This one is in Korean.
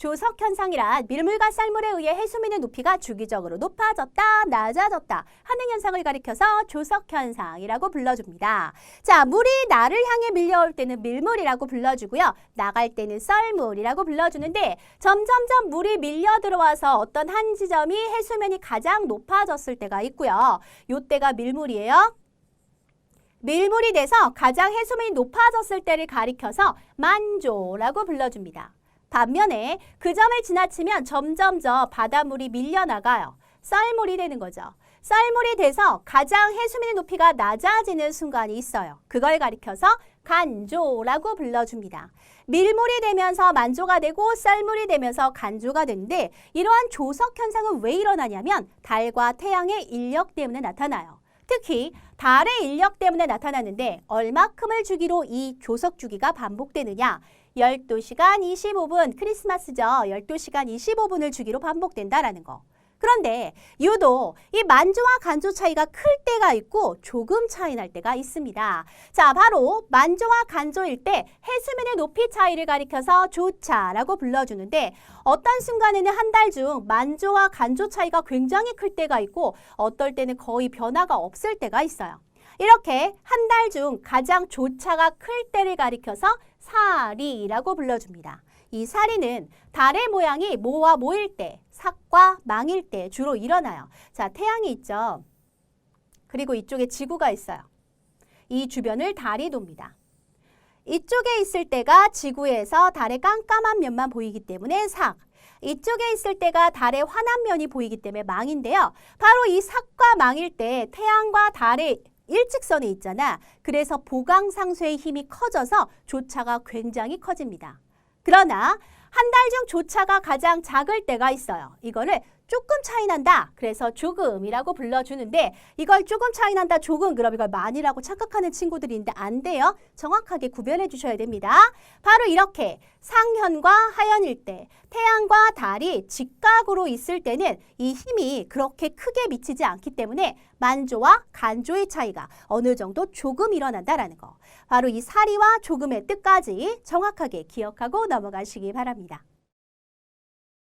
조석 현상이란 밀물과 쌀물에 의해 해수면의 높이가 주기적으로 높아졌다, 낮아졌다 하는 현상을 가리켜서 조석 현상이라고 불러줍니다. 자, 물이 나를 향해 밀려올 때는 밀물이라고 불러주고요. 나갈 때는 썰물이라고 불러주는데 점점점 물이 밀려 들어와서 어떤 한 지점이 해수면이 가장 높아졌을 때가 있고요. 요때가 밀물이에요. 밀물이 돼서 가장 해수면이 높아졌을 때를 가리켜서 만조라고 불러줍니다. 반면에 그 점을 지나치면 점점점 바닷물이 밀려나가요. 쌀물이 되는 거죠. 쌀물이 돼서 가장 해수면의 높이가 낮아지는 순간이 있어요. 그걸 가리켜서 간조라고 불러줍니다. 밀물이 되면서 만조가 되고 쌀물이 되면서 간조가 되는데 이러한 조석 현상은 왜 일어나냐면 달과 태양의 인력 때문에 나타나요. 특히 달의 인력 때문에 나타나는데 얼마큼을 주기로 이 조석 주기가 반복되느냐? 12시간 25분 크리스마스죠. 12시간 25분을 주기로 반복된다라는 거. 그런데 유독 이 만조와 간조 차이가 클 때가 있고 조금 차이 날 때가 있습니다. 자, 바로 만조와 간조일 때 해수면의 높이 차이를 가리켜서 조차라고 불러주는데 어떤 순간에는 한 달 중 만조와 간조 차이가 굉장히 클 때가 있고 어떨 때는 거의 변화가 없을 때가 있어요. 이렇게 한 달 중 가장 조차가 클 때를 가리켜서 사리라고 불러줍니다. 이 사리는 달의 모양이 모와 모일 때, 삭과 망일 때 주로 일어나요. 자, 태양이 있죠. 그리고 이쪽에 지구가 있어요. 이 주변을 달이 돕니다. 이쪽에 있을 때가 지구에서 달의 깜깜한 면만 보이기 때문에 삭. 이쪽에 있을 때가 달의 환한 면이 보이기 때문에 망인데요. 바로 이 삭과 망일 때 태양과 달의 일직선에 있잖아. 그래서 보강상수의 힘이 커져서 조차가 굉장히 커집니다. 그러나 한 달 중 조차가 가장 작을 때가 있어요. 이거를 조금 차이 난다. 그래서 조금이라고 불러주는데 이걸 조금 차이 난다. 조금 그럼 이걸 많이라고 착각하는 친구들인데 안 돼요. 정확하게 구별해 주셔야 됩니다. 바로 이렇게 상현과 하현일 때 태양과 달이 직각으로 있을 때는 이 힘이 그렇게 크게 미치지 않기 때문에 만조와 간조의 차이가 어느 정도 조금 일어난다라는 거. 바로 이 사리와 조금의 뜻까지 정확하게 기억하고 넘어가시기 바랍니다.